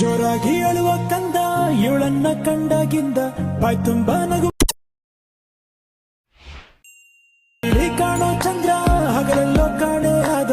ಜೋರಾಗಿ ಅಳುವ ಕಂದ ಇವಳನ್ನ ಕಂಡಾಗಿಂದ ಬಾಯ್ ತುಂಬಾ ನಗು. ಕಾಣೋ ಚಂದ್ರ ಹಗಲಲ್ಲೋ ಕಾಣೆ ಆದ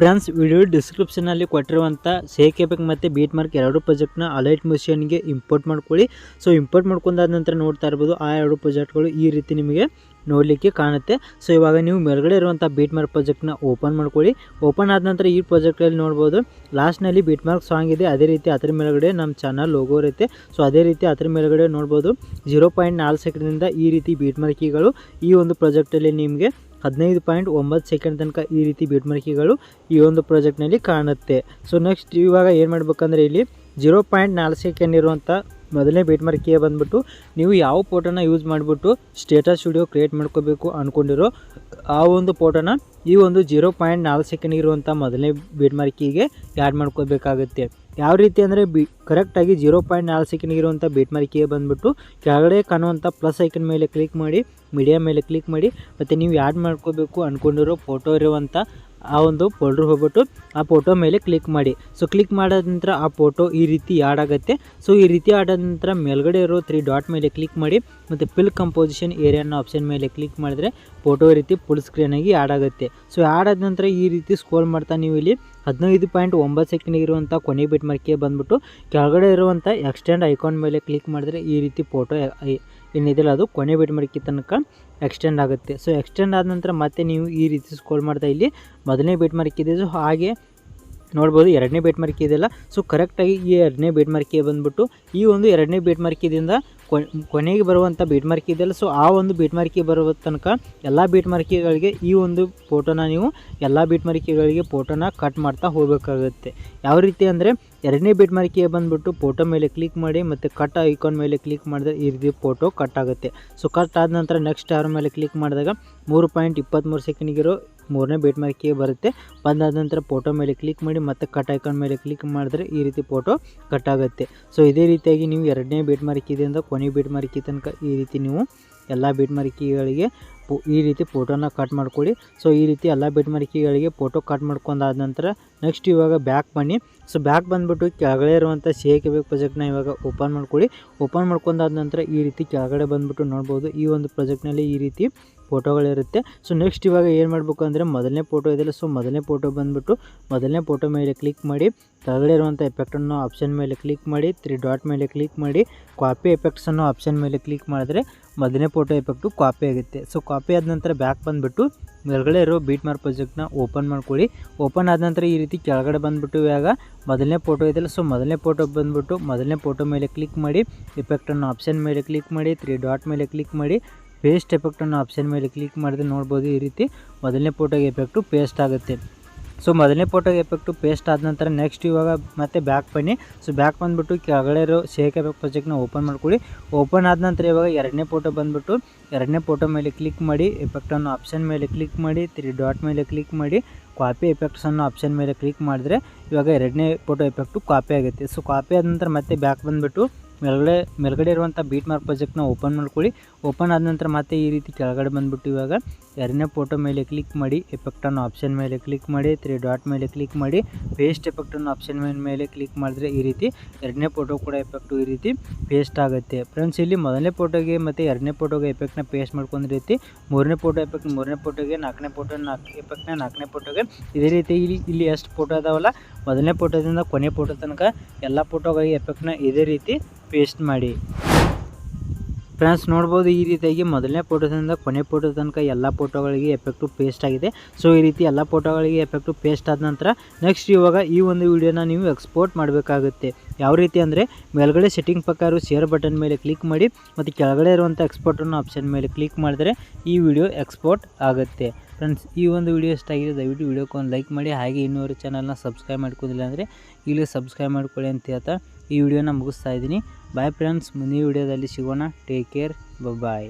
ಫ್ರೆಂಡ್ಸ್ ವಿಡಿಯೋ ಡಿಸ್ಕ್ರಿಪ್ಷನಲ್ಲಿ ಕೊಟ್ಟಿರುವಂಥ ಸೇಕ್ ಎಪಿಕ್ ಮತ್ತು ಬೀಟ್ ಮಾರ್ಕ್ ಎರಡು ಪ್ರಾಜೆಕ್ಟ್ನ ಅಲೈಟ್ ಮಿಷನ್ಗೆ ಇಂಪೋರ್ಟ್ ಮಾಡ್ಕೊಳ್ಳಿ. ಸೊ ಇಂಪೋರ್ಟ್ ಮಾಡ್ಕೊಂಡಾದ ನಂತರ ನೋಡ್ತಾ ಇರ್ಬೋದು, ಆ ಎರಡು ಪ್ರಾಜೆಕ್ಟ್ಗಳು ಈ ರೀತಿ ನಿಮಗೆ ನೋಡಲಿಕ್ಕೆ ಕಾಣುತ್ತೆ. ಸೊ ಇವಾಗ ನೀವು ಮೇಲ್ಗಡೆ ಇರುವಂಥ ಬೀಟ್ ಮಾರ್ಕ್ ಪ್ರಾಜೆಕ್ಟ್ನ ಓಪನ್ ಮಾಡ್ಕೊಳ್ಳಿ. ಓಪನ್ ಆದ ನಂತರ ಈ ಪ್ರಾಜೆಕ್ಟಲ್ಲಿ ನೋಡ್ಬೋದು ಲಾಸ್ಟ್ನಲ್ಲಿ ಬೀಟ್ ಮಾರ್ಕ್ ಸಾಂಗ್ ಇದೆ. ಅದೇ ರೀತಿ ಅದರ ಮೇಲ್ಗಡೆ ನಮ್ಮ ಚಾನಲ್ ಲೋಗೋ ಇರುತ್ತೆ. ಸೊ ಅದೇ ರೀತಿ ಅದರ ಮೇಲ್ಗಡೆ ನೋಡ್ಬೋದು ಜೀರೋ ಪಾಯಿಂಟ್ ನಾಲ್ಕು ಈ ರೀತಿ ಬೀಟ್ ಮಾರ್ಕಿಗಳು ಈ ಒಂದು ಪ್ರಾಜೆಕ್ಟಲ್ಲಿ ನಿಮಗೆ ಹದಿನೈದು ಪಾಯಿಂಟ್ ಒಂಬತ್ತು ಸೆಕೆಂಡ್ ತನಕ ಈ ರೀತಿ ಬೀಟ್ ಮಾರ್ಕಿಗಳು ಈ ಒಂದು ಪ್ರಾಜೆಕ್ಟ್ನಲ್ಲಿ ಕಾಣುತ್ತೆ. ಸೊ ನೆಕ್ಸ್ಟ್ ಇವಾಗ ಏನು ಮಾಡಬೇಕಂದ್ರೆ ಇಲ್ಲಿ ಜೀರೋ ಪಾಯಿಂಟ್ ನಾಲ್ಕು ಸೆಕೆಂಡ್ ಇರುವಂಥ ಮೊದಲನೇ ಬೀಟ್ ಮಾರ್ಕಿಗೆ ಬಂದುಬಿಟ್ಟು ನೀವು ಯಾವ ಫೋಟೋನ ಯೂಸ್ ಮಾಡಿಬಿಟ್ಟು ಸ್ಟೇಟಸ್ ಸ್ಟುಡಿಯೋ ಕ್ರಿಯೇಟ್ ಮಾಡ್ಕೋಬೇಕು ಅಂದ್ಕೊಂಡಿರೋ ಆ ಒಂದು ಫೋಟೋನ ಈ ಒಂದು ಜೀರೋ ಪಾಯಿಂಟ್ ನಾಲ್ಕು ಸೆಕೆಂಡ್ ಇರುವಂಥ ಮೊದಲನೇ ಬೀಟ್ ಆ್ಯಡ್ ಮಾಡ್ಕೋಬೇಕಾಗುತ್ತೆ. ಯಾವ ರೀತಿ ಅಂದರೆ ಬಿ ಕರೆಕ್ಟಾಗಿ ಜೀರೋ ಪಾಯಿಂಟ್ ನಾಲ್ಕು ಸೆಕೆಂಡ್ ಇರುವಂಥ ಬೀಟ್ ಮಾರ್ಕಿಗೆ ಬಂದುಬಿಟ್ಟು ಕೆಳಗಡೆ ಕಾಣುವಂಥ ಪ್ಲಸ್ ಐಕನ್ ಮೇಲೆ ಕ್ಲಿಕ್ ಮಾಡಿ ಮೀಡಿಯಾ ಮೇಲೆ ಕ್ಲಿಕ್ ಮಾಡಿ, ಮತ್ತು ನೀವು ಆ್ಯಡ್ ಮಾಡ್ಕೋಬೇಕು ಅಂದ್ಕೊಂಡಿರೋ ಫೋಟೋ ಇರುವಂಥ ಆ ಒಂದು ಫೋಲ್ಡ್ರ್ ಹೋಗ್ಬಿಟ್ಟು ಆ ಫೋಟೋ ಮೇಲೆ ಕ್ಲಿಕ್ ಮಾಡಿ. ಸೊ ಕ್ಲಿಕ್ ಮಾಡಿದ ನಂತರ ಆ ಫೋಟೋ ಈ ರೀತಿ ಆಡ್ ಆಗುತ್ತೆ. ಸೊ ಈ ರೀತಿ ಆದ ನಂತರ ಮೇಲ್ಗಡೆ ಇರೋ ತ್ರೀ ಡಾಟ್ ಮೇಲೆ ಕ್ಲಿಕ್ ಮಾಡಿ, ಮತ್ತು ಫಿಲ್ ಕಂಪೋಸಿಷನ್ ಅನ್ನೋ ಆಪ್ಷನ್ ಮೇಲೆ ಕ್ಲಿಕ್ ಮಾಡಿದ್ರೆ ಫೋಟೋ ರೀತಿ ಫುಲ್ ಸ್ಕ್ರೀನಾಗಿ ಆಡ್ ಆಗುತ್ತೆ. ಸೊ ಆದ ನಂತರ ಈ ರೀತಿ ಸ್ಕೋಲ್ ಮಾಡ್ತಾ ನೀವು ಇಲ್ಲಿ ಹದಿನೈದು ಪಾಯಿಂಟ್ ಒಂಬತ್ತು ಸೆಕೆಂಡ್ ಇರುವಂಥ ಕೊನೆ ಬಿಟ್ ಮಾರ್ಕಿಗೆ ಬಂದುಬಿಟ್ಟು ಕೆಳಗಡೆ ಇರುವಂಥ ಎಕ್ಸ್ಟೆಂಡ್ ಐಕಾನ್ ಮೇಲೆ ಕ್ಲಿಕ್ ಮಾಡಿದ್ರೆ ಈ ರೀತಿ ಫೋಟೋ ಏನಿದೆಯಲ್ಲ ಅದು ಕೊನೆ ಬಿಟ್ ಮಾರ್ಕಿ ತನಕ ಎಕ್ಸ್ಟೆಂಡ್ ಆಗುತ್ತೆ. ಸೊ ಎಕ್ಸ್ಟೆಂಡ್ ಆದ ನಂತರ ಮತ್ತೆ ನೀವು ಈ ರೀತಿ ಸ್ಕೋಲ್ ಮಾಡ್ತಾ ಇಲ್ಲಿ. ಮೊದಲನೇ ಬೇಟ್ ಮಾರ್ಕ್ ಇದೆ. ಸೊ ಹಾಗೆ ನೋಡ್ಬೋದು ಎರಡನೇ ಬೇಟ್ ಮಾರ್ಕ್ ಇದೆಯಲ್ಲ ಸೊ ಕರೆಕ್ಟಾಗಿ ಈ ಎರಡನೇ ಬೇಟ್ ಮಾರ್ಕಿಗೆ ಬಂದುಬಿಟ್ಟು ಈ ಒಂದು ಎರಡನೇ ಬೇಟ್ ಮಾರ್ಕಿದಿಂದ ಕೊನೆಗೆ ಬರುವಂಥ ಬೀಟ್ ಮಾರ್ಕ್ ಇದೆಯಲ್ಲ ಸೊ ಆ ಒಂದು ಬೀಟ್ ಮಾರ್ಕಿ ಬರುವ ತನಕ ಎಲ್ಲ ಬೀಟ್ ಮಾರ್ಕಿಗಳಿಗೆ ಈ ಒಂದು ಫೋಟೋನ ನೀವು ಎಲ್ಲ ಬೀಟ್ ಮಾರ್ಕಿಗಳಿಗೆ ಫೋಟೋನ ಕಟ್ ಮಾಡ್ತಾ ಹೋಗಬೇಕಾಗುತ್ತೆ. ಯಾವ ರೀತಿ ಅಂದರೆ ಎರಡನೇ ಬಿಟ್ ಮಾರ್ಕಿಗೆ ಬಂದುಬಿಟ್ಟು ಫೋಟೋ ಮೇಲೆ ಕ್ಲಿಕ್ ಮಾಡಿ ಮತ್ತು ಕಟ್ ಐಕಾನ್ ಮೇಲೆ ಕ್ಲಿಕ್ ಮಾಡಿದ್ರೆ ಈ ರೀತಿ ಫೋಟೋ ಕಟ್ ಆಗುತ್ತೆ. ಸೊ ಕಟ್ ಆದ ನಂತರ ನೆಕ್ಸ್ಟ್ ಯಾರ ಮೇಲೆ ಕ್ಲಿಕ್ ಮಾಡಿದಾಗ ಮೂರು ಪಾಯಿಂಟ್ ಇಪ್ಪತ್ತ್ಮೂರು ಸೆಕೆಂಡಿಗಿರೋ ಮೂರನೇ ಬೇಟ್ ಮಾರ್ಕಿಗೆ ಬರುತ್ತೆ. ಬಂದಾದ ನಂತರ ಫೋಟೋ ಮೇಲೆ ಕ್ಲಿಕ್ ಮಾಡಿ ಮತ್ತು ಕಟ್ ಐಕಾನ್ ಮೇಲೆ ಕ್ಲಿಕ್ ಮಾಡಿದ್ರೆ ಈ ರೀತಿ ಫೋಟೋ ಕಟ್ ಆಗುತ್ತೆ. ಸೊ ಇದೇ ರೀತಿಯಾಗಿ ನೀವು ಎರಡನೇ ಬೇಟ್ ಮಾರ್ಕಿದಿಂದ ಕೊನೆ ಬೇಟ್ ಮಾರ್ಕಿ ತನಕ ಈ ರೀತಿ ನೀವು ಎಲ್ಲ ಬೇಟ್ ಮಾರ್ಕಿಗಳಿಗೆ ಈ ರೀತಿ ಫೋಟೋನ ಕಟ್ ಮಾಡ್ಕೊಳ್ಳಿ. ಸೊ ಈ ರೀತಿ ಎಲ್ಲ ಬಿಟ್ ಫೋಟೋ ಕಟ್ ಮಾಡ್ಕೊಂಡಾದ ನಂತರ ನೆಕ್ಸ್ಟ್ ಇವಾಗ ಬ್ಯಾಕ್ ಬನ್ನಿ. ಸೊ ಬ್ಯಾಕ್ ಬಂದುಬಿಟ್ಟು ಕೆಳಗಡೆ ಇರುವಂಥ ಸಿ ಎ ಕೆ ಪ್ರಾಜೆಕ್ಟ್ನ ಇವಾಗ ಓಪನ್ ಮಾಡ್ಕೊಳ್ಳಿ. ಓಪನ್ ಮಾಡ್ಕೊಂಡಾದ ನಂತರ ಈ ರೀತಿ ಕೆಳಗಡೆ ಬಂದುಬಿಟ್ಟು ನೋಡ್ಬೋದು. ಈ ಒಂದು ಪ್ರಾಜೆಕ್ಟ್ನಲ್ಲಿ ಈ ರೀತಿ ಫೋಟೋಗಳಿರುತ್ತೆ ಸೊ ನೆಕ್ಸ್ಟ್ ಇವಾಗ ಏನು ಮಾಡಬೇಕು ಅಂದರೆ ಮೊದಲನೇ ಫೋಟೋ ಇದೆಯಲ್ಲ ಸೊ ಮೊದಲನೇ ಫೋಟೋ ಬಂದುಬಿಟ್ಟು ಮೊದಲನೇ ಫೋಟೋ ಮೇಲೆ ಕ್ಲಿಕ್ ಮಾಡಿ, ಕೆಳಗಡೆ ಇರುವಂಥ ಎಫೆಕ್ಟನ್ನು ಆಪ್ಷನ್ ಮೇಲೆ ಕ್ಲಿಕ್ ಮಾಡಿ ತ್ರೀ ಡಾಟ್ ಮೇಲೆ ಕ್ಲಿಕ್ ಮಾಡಿ ಕಾಪಿ ಎಫೆಕ್ಟ್ಸನ್ನು ಆಪ್ಷನ್ ಮೇಲೆ ಕ್ಲಿಕ್ ಮಾಡಿದ್ರೆ ಮೊದಲನೇ ಫೋಟೋ ಎಫೆಕ್ಟು ಕಾಪಿ ಆಗುತ್ತೆ. ಸೊ ಕಾಪಿ ಆದ ನಂತರ ಬ್ಯಾಕ್ ಬಂದುಬಿಟ್ಟು ಮೇಲ್ಗಡೆ ಇರೋ ಬೀಟ್ ಮಾರ್ ಪ್ರಾಜೆಕ್ಟ್ನ ಓಪನ್ ಮಾಡ್ಕೊಳ್ಳಿ. ಓಪನ್ ಆದ ನಂತರ ಈ ರೀತಿ ಕೆಳಗಡೆ ಬಂದುಬಿಟ್ಟು ಇವಾಗ ಮೊದಲನೇ ಫೋಟೋ ಇದೆಯಲ್ಲ ಸೊ ಮೊದಲನೇ ಫೋಟೋ ಬಂದುಬಿಟ್ಟು ಮೊದಲನೇ ಫೋಟೋ ಮೇಲೆ ಕ್ಲಿಕ್ ಮಾಡಿ ಎಫೆಕ್ಟನ್ನು ಆಪ್ಷನ್ ಮೇಲೆ ಕ್ಲಿಕ್ ಮಾಡಿ ತ್ರೀ ಡಾಟ್ ಮೇಲೆ ಕ್ಲಿಕ್ ಮಾಡಿ ಪೇಸ್ಟ್ ಎಫೆಕ್ಟನ್ನು ಆಪ್ಷನ್ ಮೇಲೆ ಕ್ಲಿಕ್ ಮಾಡಿದ್ರೆ ನೋಡ್ಬೋದು ಈ ರೀತಿ ಮೊದಲನೇ ಫೋಟೋಗೆ ಎಫೆಕ್ಟು ಪೇಸ್ಟ್ ಆಗುತ್ತೆ. ಸೊ ಮೊದಲನೇ ಫೋಟೋ ಎಫೆಕ್ಟು ಪೇಸ್ಟ್ ಆದ ನಂತರ ನೆಕ್ಸ್ಟ್ ಇವಾಗ ಮತ್ತೆ ಬ್ಯಾಕ್ ಬನ್ನಿ. ಸೊ ಬ್ಯಾಕ್ ಬಂದುಬಿಟ್ಟು ಕೆಳಗಡೆ ಇರೋ ಶೇಕ್ ಎಫೆಕ್ಟ್ ಪ್ರಾಜೆಕ್ಟ್ನ ಓಪನ್ ಮಾಡ್ಕೊಳ್ಳಿ. ಓಪನ್ ಆದ ನಂತರ ಇವಾಗ ಎರಡನೇ ಫೋಟೋ ಬಂದುಬಿಟ್ಟು ಎರಡನೇ ಫೋಟೋ ಮೇಲೆ ಕ್ಲಿಕ್ ಮಾಡಿ ಎಫೆಕ್ಟನ್ನು ಆಪ್ಷನ್ ಮೇಲೆ ಕ್ಲಿಕ್ ಮಾಡಿ ತ್ರೀ ಡಾಟ್ ಮೇಲೆ ಕ್ಲಿಕ್ ಮಾಡಿ ಕಾಪಿ ಎಫೆಕ್ಟ್ಸನ್ನು ಆಪ್ಷನ್ ಮೇಲೆ ಕ್ಲಿಕ್ ಮಾಡಿದ್ರೆ ಇವಾಗ ಎರಡನೇ ಫೋಟೋ ಎಫೆಕ್ಟು ಕಾಪಿ ಆಗುತ್ತೆ. ಸೊ ಕಾಪಿ ಆದ ನಂತರ ಮತ್ತೆ ಬ್ಯಾಕ್ ಬಂದುಬಿಟ್ಟು ಮೇಲ್ಗಡೆ ಮೇಲ್ಗಡೆ ಇರುವಂಥ ಬೀಟ್ ಮಾರ್ಕ್ ಪ್ರಾಜೆಕ್ಟ್ನ ಓಪನ್ ಮಾಡ್ಕೊಳ್ಳಿ. ಓಪನ್ ಆದ ನಂತರ ಮತ್ತೆ ಈ ರೀತಿ ಕೆಳಗಡೆ ಬಂದುಬಿಟ್ಟು ಇವಾಗ ಎರಡನೇ ಫೋಟೋ ಮೇಲೆ ಕ್ಲಿಕ್ ಮಾಡಿ ಎಫೆಕ್ಟನ್ನು ಆಪ್ಷನ್ ಮೇಲೆ ಕ್ಲಿಕ್ ಮಾಡಿ ತ್ರೀ ಡಾಟ್ ಮೇಲೆ ಕ್ಲಿಕ್ ಮಾಡಿ ಪೇಸ್ಟ್ ಎಫೆಕ್ಟನ್ನು ಆಪ್ಷನ್ ಮೇಲೆ ಕ್ಲಿಕ್ ಮಾಡಿದ್ರೆ ಈ ರೀತಿ ಎರಡನೇ ಫೋಟೋ ಕೂಡ ಎಫೆಕ್ಟು ಈ ರೀತಿ ಪೇಸ್ಟ್ ಆಗುತ್ತೆ. ಫ್ರೆಂಡ್ಸ್ ಇಲ್ಲಿ ಮೊದಲನೇ ಫೋಟೋಗೆ ಮತ್ತು ಎರಡನೇ ಫೋಟೋಗೆ ಎಫೆಕ್ಟ್ನ ಪೇಸ್ಟ್ ಮಾಡ್ಕೊಂಡ ರೀತಿ ಮೂರನೇ ಫೋಟೋ ಎಫೆಕ್ಟ್ ಮೂರನೇ ಫೋಟೋಗೆ ನಾಲ್ಕನೇ ಫೋಟೋ ನಾಲ್ಕು ಎಫೆಕ್ಟ್ನ ನಾಲ್ಕನೇ ಫೋಟೋಗೆ ಇದೇ ರೀತಿ ಇಲ್ಲಿ ಇಲ್ಲಿ ಎಷ್ಟು ಫೋಟೋ ಅದಾವಲ್ಲ, ಮೊದಲನೇ ಫೋಟೋದಿಂದ ಕೊನೆ ಫೋಟೋ ತನಕ ಎಲ್ಲ ಫೋಟೋಗಳಿಗೆ ಎಫೆಕ್ಟ್ನ ಇದೇ ರೀತಿ ಪೇಸ್ಟ್ ಮಾಡಿ. ಫ್ರೆಂಡ್ಸ್ ನೋಡ್ಬೋದು ಈ ರೀತಿಯಾಗಿ ಮೊದಲನೇ ಫೋಟೋದಿಂದ ಕೊನೆ ಫೋಟೋ ತನಕ ಎಲ್ಲ ಫೋಟೋಗಳಿಗೆ ಎಫೆಕ್ಟು ಪೇಸ್ಟ್ ಆಗಿದೆ. ಸೊ ಈ ರೀತಿ ಎಲ್ಲ ಫೋಟೋಗಳಿಗೆ ಎಫೆಕ್ಟು ಪೇಸ್ಟ್ ಆದ ನಂತರ ನೆಕ್ಸ್ಟ್ ಇವಾಗ ಈ ಒಂದು ವಿಡಿಯೋನ ನೀವು ಎಕ್ಸ್ಪೋರ್ಟ್ ಮಾಡಬೇಕಾಗುತ್ತೆ. ಯಾವ ರೀತಿ ಅಂದರೆ ಮೇಲ್ಗಡೆ ಸೆಟ್ಟಿಂಗ್ ಪ್ರಕಾರ ಶೇರ್ ಬಟನ್ ಮೇಲೆ ಕ್ಲಿಕ್ ಮಾಡಿ ಮತ್ತು ಕೆಳಗಡೆ ಇರುವಂಥ ಎಕ್ಸ್ಪೋರ್ಟ್ ಅನ್ನೋ ಆಪ್ಷನ್ ಮೇಲೆ ಕ್ಲಿಕ್ ಮಾಡಿದರೆ ಈ ವಿಡಿಯೋ ಎಕ್ಸ್ಪೋರ್ಟ್ ಆಗುತ್ತೆ. ಫ್ರೆಂಡ್ಸ್ ಈ ಒಂದು ವಿಡಿಯೋ ಇಷ್ಟ ಆಗಿದೆ ದಯವಿಟ್ಟು ವಿಡಿಯೋಕ್ಕೆ ಒಂದು ಲೈಕ್ ಮಾಡಿ. ಹಾಗೆ ಇನ್ನೂರು ಚಾನಲ್ನ ಸಬ್ಸ್ಕ್ರೈಬ್ ಮಾಡ್ಕೋದಿಲ್ಲ ಅಂದರೆ ಇಲ್ಲಿ ಸಬ್ಸ್ಕ್ರೈಬ್ ಮಾಡ್ಕೊಳ್ಳಿ ಅಂತ ಹೇಳ್ತಾ ಈ ವಿಡಿಯೋನ ಮುಗಿಸ್ತಾ ಇದ್ದೀನಿ. ಬಾಯ್ ಫ್ರೆಂಡ್ಸ್ ಮುಂದಿನ ವಿಡಿಯೋದಲ್ಲಿ ಸಿಗೋಣ. Take care bye